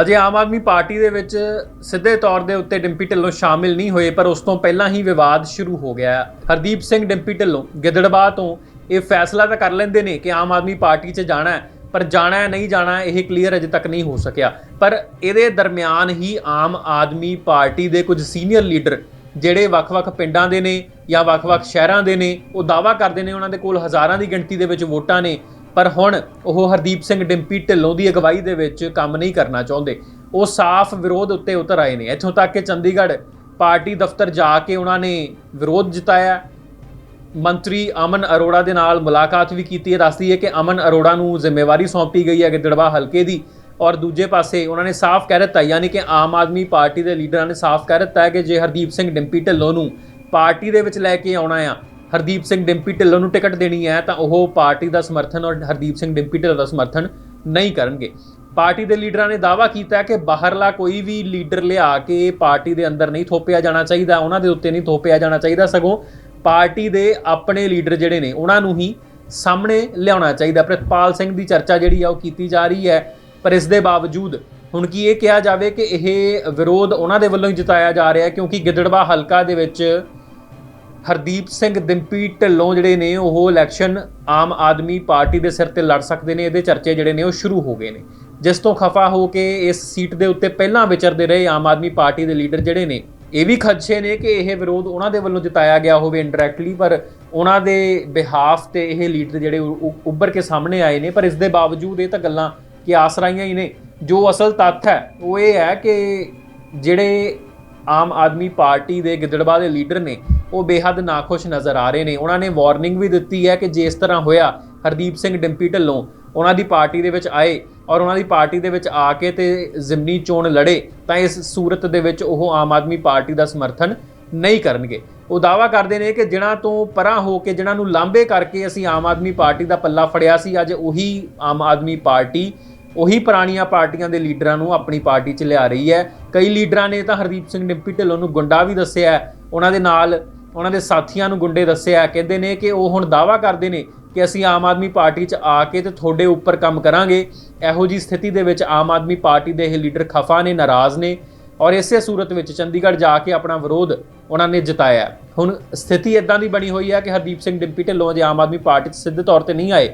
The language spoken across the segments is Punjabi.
ਅਜੇ ਆਮ ਆਦਮੀ ਪਾਰਟੀ ਦੇ ਵਿੱਚ ਸਿੱਧੇ ਤੌਰ ਦੇ ਉੱਤੇ ਡਿੰਪੀ ਢਿੱਲੋਂ ਸ਼ਾਮਿਲ ਨਹੀਂ ਹੋਏ, ਪਰ ਉਸ ਤੋਂ ਪਹਿਲਾਂ ਹੀ ਵਿਵਾਦ ਸ਼ੁਰੂ ਹੋ ਗਿਆ ਹੈ। ਹਰਦੀਪ ਸਿੰਘ ਡਿੰਪੀ ਢਿੱਲੋਂ ਗਿੱਦੜਬਾਹ ਤੋਂ ਇਹ ਫੈਸਲਾ ਤਾਂ ਕਰ ਲੈਂਦੇ ਨੇ ਕਿ ਆਮ ਆਦਮੀ ਪਾਰਟੀ 'ਚ ਜਾਣਾ ਹੈ, ਪਰ ਜਾਣਾ ਹੈ, ਨਹੀਂ ਜਾਣਾ ਇਹ ਕਲੀਅਰ ਅਜੇ ਤੱਕ ਨਹੀਂ ਹੋ ਸਕਿਆ ਪਰ ਇਹਦੇ ਦਰਮਿਆਨ ਹੀ ਆਮ ਆਦਮੀ ਪਾਰਟੀ ਦੇ ਕੁਝ ਸੀਨੀਅਰ ਲੀਡਰ ਜਿਹੜੇ ਵੱਖ-ਵੱਖ ਪਿੰਡਾਂ ਦੇ ਨੇ ਜਾਂ ਵੱਖ-ਵੱਖ ਸ਼ਹਿਰਾਂ ਦੇ ਨੇ, ਉਹ ਦਾਵਾ ਕਰਦੇ ਨੇ ਉਹਨਾਂ ਦੇ ਕੋਲ ਹਜ਼ਾਰਾਂ ਦੀ ਗਿਣਤੀ ਦੇ ਵਿੱਚ ਵੋਟਾਂ ਨੇ ਪਰ ਹੁਣ ਉਹ ਹਰਦੀਪ ਸਿੰਘ ਡਿੰਪੀ ਢਿੱਲੋਂ ਦੀ ਅਗਵਾਈ ਦੇ ਵਿੱਚ ਕੰਮ ਨਹੀਂ ਕਰਨਾ ਚਾਹੁੰਦੇ। ਉਹ ਸਾਫ਼ ਵਿਰੋਧ ਉੱਤੇ ਉਤਰ ਆਏ ਨੇ। ਇੱਥੋਂ ਤੱਕ ਕਿ ਚੰਡੀਗੜ੍ਹ ਪਾਰਟੀ ਦਫ਼ਤਰ ਜਾ ਕੇ ਉਹਨਾਂ ਨੇ ਵਿਰੋਧ ਜਤਾਇਆ। ਮੰਤਰੀ ਅਮਨ ਅਰੋੜਾ ਦੇ ਨਾਲ ਮੁਲਾਕਾਤ ਵੀ ਕੀਤੀ। ਹੈ ਦੱਸਦੀ ਹੈ ਕਿ ਅਮਨ ਅਰੋੜਾ ਨੂੰ ਜ਼ਿੰਮੇਵਾਰੀ ਸੌਂਪੀ ਗਈ ਹੈ ਗਿੱਦੜਵਾ ਹਲਕੇ ਦੀ ਔਰ ਦੂਜੇ ਪਾਸੇ ਉਹਨਾਂ ਨੇ ਸਾਫ਼ ਕਹਿ ਦਿੱਤਾ, ਯਾਨੀ ਕਿ ਆਮ ਆਦਮੀ ਪਾਰਟੀ ਦੇ ਲੀਡਰਾਂ ਨੇ ਸਾਫ਼ ਕਹਿ ਦਿੱਤਾ ਹੈ ਕਿ ਜੇ ਹਰਦੀਪ ਸਿੰਘ ਡਿੰਪੀ ਢਿੱਲੋਂ ਨੂੰ ਪਾਰਟੀ ਦੇ ਵਿੱਚ ਲੈ ਕੇ ਆਉਣਾ ਆ ਹਰਦੀਪ ਸਿੰਘ ਡਿੰਪੀ ਢਿੱਲੋਂ ਨੂੰ ਟਿਕਟ ਦੇਣੀ ਹੈ ਤਾਂ ਉਹ ਪਾਰਟੀ ਦਾ ਸਮਰਥਨ ਔਰ ਹਰਦੀਪ ਸਿੰਘ ਡਿੰਪੀ ਢਿੱਲੋਂ ਦਾ ਸਮਰਥਨ ਨਹੀਂ ਕਰਨਗੇ। ਪਾਰਟੀ ਦੇ ਲੀਡਰਾਂ ਨੇ ਦਾਅਵਾ ਕੀਤਾ ਕਿ ਬਾਹਰਲਾ ਕੋਈ ਵੀ ਲੀਡਰ ਲਿਆ ਕੇ ਪਾਰਟੀ ਦੇ ਅੰਦਰ ਨਹੀਂ ਥੋਪਿਆ ਜਾਣਾ ਚਾਹੀਦਾ, ਉਹਨਾਂ ਦੇ ਉੱਤੇ ਨਹੀਂ ਥੋਪਿਆ ਜਾਣਾ ਚਾਹੀਦਾ, ਸਗੋਂ ਪਾਰਟੀ ਦੇ ਆਪਣੇ ਲੀਡਰ ਜਿਹੜੇ ਨੇ, ਉਹਨਾਂ ਨੂੰ ਹੀ ਸਾਹਮਣੇ ਲਿਆਉਣਾ ਚਾਹੀਦਾ। ਪ੍ਰਿਤਪਾਲ ਸਿੰਘ ਦੀ ਚਰਚਾ ਜਿਹੜੀ ਆ ਉਹ ਕੀਤੀ ਜਾ ਰਹੀ ਹੈ, ਪਰ ਇਸ ਦੇ ਬਾਵਜੂਦ ਹੁਣ ਕੀ ਇਹ ਕਿਹਾ ਜਾਵੇ ਕਿ ਇਹ ਵਿਰੋਧ ਉਹਨਾਂ ਦੇ ਵੱਲੋਂ ਹੀ ਜਤਾਇਆ ਜਾ ਰਿਹਾ ਕਿਉਂਕਿ ਗਿੱਦੜਵਾ ਹਲਕਾ ਦੇ ਵਿੱਚ ਹਰਦੀਪ ਸਿੰਘ ਦਿੰਪੀ ਢਿੱਲੋਂ ਜਿਹੜੇ ਨੇ, ਉਹ ਇਲੈਕਸ਼ਨ ਆਮ ਆਦਮੀ ਪਾਰਟੀ ਦੇ ਸਿਰ ਤੇ ਲੜ ਸਕਦੇ ਨੇ, ਇਹਦੇ ਚਰਚੇ ਜਿਹੜੇ ਨੇ ਉਹ ਸ਼ੁਰੂ ਹੋ ਗਏ ਨੇ। ਜਿਸ ਤੋਂ ਖਫਾ ਹੋ ਕੇ ਇਸ ਸੀਟ ਦੇ ਉੱਤੇ ਪਹਿਲਾਂ ਵਿਚਰਦੇ ਰਹੇ ਆਮ ਆਦਮੀ ਪਾਰਟੀ ਦੇ ਲੀਡਰ ਜਿਹੜੇ ਨੇ, ਇਹ ਵੀ ਖਦਸ਼ੇ ਨੇ ਕਿ ਇਹ ਵਿਰੋਧ ਉਹਨਾਂ ਦੇ ਵੱਲੋਂ ਜਤਾਇਆ ਗਿਆ ਹੋਵੇ ਇਨਡਾਇਰੈਕਟਲੀ ਪਰ ਉਹਨਾਂ ਦੇ ਬਿਹਾਫ ਤੇ ਇਹ ਲੀਡਰ ਜਿਹੜੇ ਉੱਭਰ ਕੇ ਸਾਹਮਣੇ ਆਏ ਨੇ, ਪਰ ਇਸ ਦੇ ਬਾਵਜੂਦ ਇਹ ਤਾਂ ਗੱਲਾਂ ਕਿ ਆਸਰਾਈਆਂ ਹੀ ਨੇ। ਜੋ ਅਸਲ ਤੱਥ ਹੈ, ਉਹ ਇਹ ਹੈ ਕਿ ਜਿਹੜੇ ਆਮ ਆਦਮੀ ਪਾਰਟੀ ਦੇ ਗਿੱਦੜਬਾਹ ਦੇ ਲੀਡਰ ਨੇ ਉਹ ਬੇਹੱਦ ਨਾਖੁਸ਼ ਨਜ਼ਰ ਆ ਰਹੇ ਨੇ। ਉਹਨਾਂ ਨੇ ਵਾਰਨਿੰਗ ਵੀ ਦਿੱਤੀ ਹੈ ਕਿ ਜੇ ਇਸ ਤਰ੍ਹਾਂ ਹੋਇਆ, ਹਰਦੀਪ ਸਿੰਘ ਡਿੰਪੀ ਢਿੱਲੋਂ ਉਹਨਾਂ ਦੀ ਪਾਰਟੀ ਦੇ ਵਿੱਚ ਆਏ ਔਰ ਉਹਨਾਂ ਦੀ ਪਾਰਟੀ ਦੇ ਵਿੱਚ ਆ ਕੇ ਤੇ ਜ਼ਿਮਨੀ ਚੋਣ ਲੜੇ, ਤਾਂ ਇਸ ਸੂਰਤ ਦੇ ਵਿੱਚ ਉਹ ਆਮ ਆਦਮੀ ਪਾਰਟੀ ਦਾ ਸਮਰਥਨ ਨਹੀਂ ਕਰਨਗੇ। ਉਹ ਦਾਵਾ ਕਰਦੇ ਨੇ ਕਿ ਜਿਨ੍ਹਾਂ ਤੋਂ ਪਰਾਂ ਹੋ ਕੇ, ਜਿਨ੍ਹਾਂ ਨੂੰ ਲਾਂਬੇ ਕਰਕੇ ਅਸੀਂ ਆਮ ਆਦਮੀ ਪਾਰਟੀ ਦਾ ਪੱਲਾ ਫੜਿਆ ਸੀ, ਅੱਜ ਉਹੀ ਆਮ ਆਦਮੀ ਪਾਰਟੀ ਉਹੀ ਪੁਰਾਣੀਆਂ ਪਾਰਟੀਆਂ ਦੇ ਲੀਡਰਾਂ ਨੂੰ ਆਪਣੀ ਪਾਰਟੀ 'ਚ ਲਿਆ ਰਹੀ ਹੈ। ਕਈ ਲੀਡਰਾਂ ਨੇ ਤਾਂ ਹਰਦੀਪ ਸਿੰਘ ਡਿੰਪੀ ਢਿੱਲੋਂ ਨੂੰ ਗੁੰਡਾ ਵੀ ਦੱਸਿਆ ਉਹਨਾਂ ਦੇ ਨਾਲ ਉਹਨਾਂ ਦੇ ਸਾਥੀਆਂ ਨੂੰ ਗੁੰਡੇ ਦੱਸਿਆ ਕਹਿੰਦੇ ਨੇ ਕਿ ਉਹ ਹੁਣ ਦਾਵਾ ਕਰਦੇ ਨੇ ਕਿ ਅਸੀਂ ਆਮ ਆਦਮੀ ਪਾਰਟੀ 'ਚ ਆ ਕੇ ਤੇ ਤੁਹਾਡੇ ਉੱਪਰ ਕੰਮ ਕਰਾਂਗੇ। ਇਹੋ ਜੀ ਸਥਿਤੀ ਦੇ ਵਿੱਚ ਆਮ ਆਦਮੀ ਪਾਰਟੀ ਦੇ ਇਹ ਲੀਡਰ ਖਫਾ ਨੇ, ਨਾਰਾਜ਼ ਨੇ ਔਰ ਇਸੇ ਸੂਰਤ ਵਿੱਚ ਚੰਡੀਗੜ੍ਹ ਜਾ ਕੇ ਆਪਣਾ ਵਿਰੋਧ ਉਹਨਾਂ ਨੇ ਜਤਾਇਆ। ਹੁਣ ਸਥਿਤੀ ਇਦਾਂ ਦੀ ਬਣੀ ਹੋਈ ਹੈ ਕਿ ਹਰਦੀਪ ਸਿੰਘ ਡਿੰਪੀ ਢਿੱਲੋਂ ਜੇ ਆਮ ਆਦਮੀ ਪਾਰਟੀ 'ਚ ਸਿੱਧੇ ਤੌਰ ਤੇ ਨਹੀਂ ਆਏ।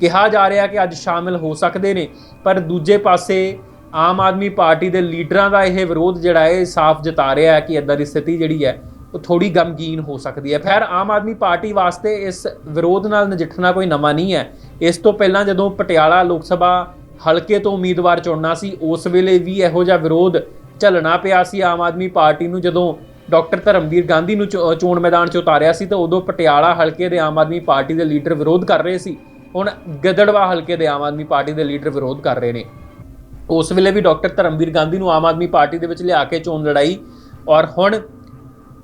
ਕਿਹਾ ਜਾ ਰਿਹਾ ਕਿ ਅੱਜ ਸ਼ਾਮਿਲ ਹੋ ਸਕਦੇ ਨੇ, ਪਰ ਦੂਜੇ ਪਾਸੇ ਆਮ ਆਦਮੀ ਪਾਰਟੀ ਦੇ ਲੀਡਰਾਂ ਦਾ ਇਹ ਵਿਰੋਧ ਜਿਹੜਾ ਹੈ ਸਾਫ਼ ਜਤਾ ਰਿਹਾ ਹੈ ਕਿ ਇਦਾਂ ਦੀ ਸਥਿਤੀ ਜਿਹੜੀ ਹੈ ਉਹ ਥੋੜੀ ਗਮਗੀਨ ਹੋ ਸਕਦੀ ਹੈ। ਖੈਰ, ਆਮ ਆਦਮੀ ਪਾਰਟੀ ਵਾਸਤੇ ਇਸ ਵਿਰੋਧ ਨਾਲ ਨਜਿੱਠਣਾ ਕੋਈ ਨਵਾਂ ਨਹੀਂ ਹੈ। ਇਸ ਤੋਂ ਪਹਿਲਾਂ ਜਦੋਂ ਪਟਿਆਲਾ ਲੋਕ ਸਭਾ ਹਲਕੇ ਤੋਂ ਉਮੀਦਵਾਰ ਚੁਣਨਾ ਸੀ, ਉਸ ਵੇਲੇ ਵੀ ਇਹੋ ਜਿਹਾ ਵਿਰੋਧ ਝੱਲਣਾ ਪਿਆ ਸੀ ਆਮ ਆਦਮੀ ਪਾਰਟੀ ਨੂੰ। ਜਦੋਂ ਡਾਕਟਰ ਧਰਮਵੀਰ ਗਾਂਧੀ ਨੂੰ ਚੋ- ਚੋਣ ਮੈਦਾਨ 'ਚ ਉਤਾਰਿਆ ਸੀ, ਤਾਂ ਉਦੋਂ ਪਟਿਆਲਾ ਹਲਕੇ ਦੇ ਆਮ ਆਦਮੀ ਪਾਰਟੀ ਦੇ ਲੀਡਰ ਵਿਰੋਧ ਕਰ ਰਹੇ ਸੀ। ਹੁਣ ਗਦੜਵਾ ਹਲਕੇ ਦੇ ਆਮ ਆਦਮੀ ਪਾਰਟੀ ਦੇ ਲੀਡਰ ਵਿਰੋਧ ਕਰ ਰਹੇ ਨੇ। ਉਸ ਵੇਲੇ ਵੀ ਡਾਕਟਰ ਧਰਮਵੀਰ ਗਾਂਧੀ ਨੂੰ ਆਮ ਆਦਮੀ ਪਾਰਟੀ ਦੇ ਵਿੱਚ ਲਿਆ ਕੇ ਚੋਣ ਲੜਾਈ ਔਰ ਹੁਣ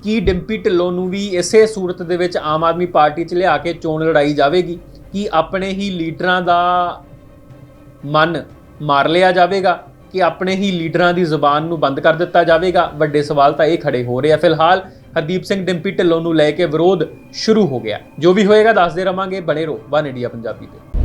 ਕੀ ਡਿੰਪੀ ਢਿੱਲੋਂ ਨੂੰ ਵੀ ਇਸੇ ਸੂਰਤ ਦੇ ਵਿੱਚ ਆਮ ਆਦਮੀ ਪਾਰਟੀ 'ਚ ਲਿਆ ਕੇ ਚੋਣ ਲੜਾਈ ਜਾਵੇਗੀ? ਕਿ ਆਪਣੇ ਹੀ ਲੀਡਰਾਂ ਦਾ ਮਨ ਮਾਰ ਲਿਆ ਜਾਵੇਗਾ? ਕਿ ਆਪਣੇ ਹੀ ਲੀਡਰਾਂ ਦੀ ਜ਼ੁਬਾਨ ਨੂੰ ਬੰਦ ਕਰ ਦਿੱਤਾ ਜਾਵੇਗਾ? ਵੱਡੇ ਸਵਾਲ ਤਾਂ ਇਹ ਖੜੇ ਹੋ ਰਹੇ ਆ ਫਿਲਹਾਲ। ਹਰਦੀਪ ਸਿੰਘ ਡਿੰਪੀ ਢਿੱਲੋਂ ਨੂੰ ਲੈ ਕੇ ਵਿਰੋਧ ਸ਼ੁਰੂ ਹੋ ਗਿਆ। ਜੋ ਵੀ ਹੋਏਗਾ, ਦੱਸਦੇ ਰਵਾਂਗੇ। ਬਣੇ ਰਹੋ, ਵਨ ਇੰਡੀਆ ਪੰਜਾਬੀ ਤੇ।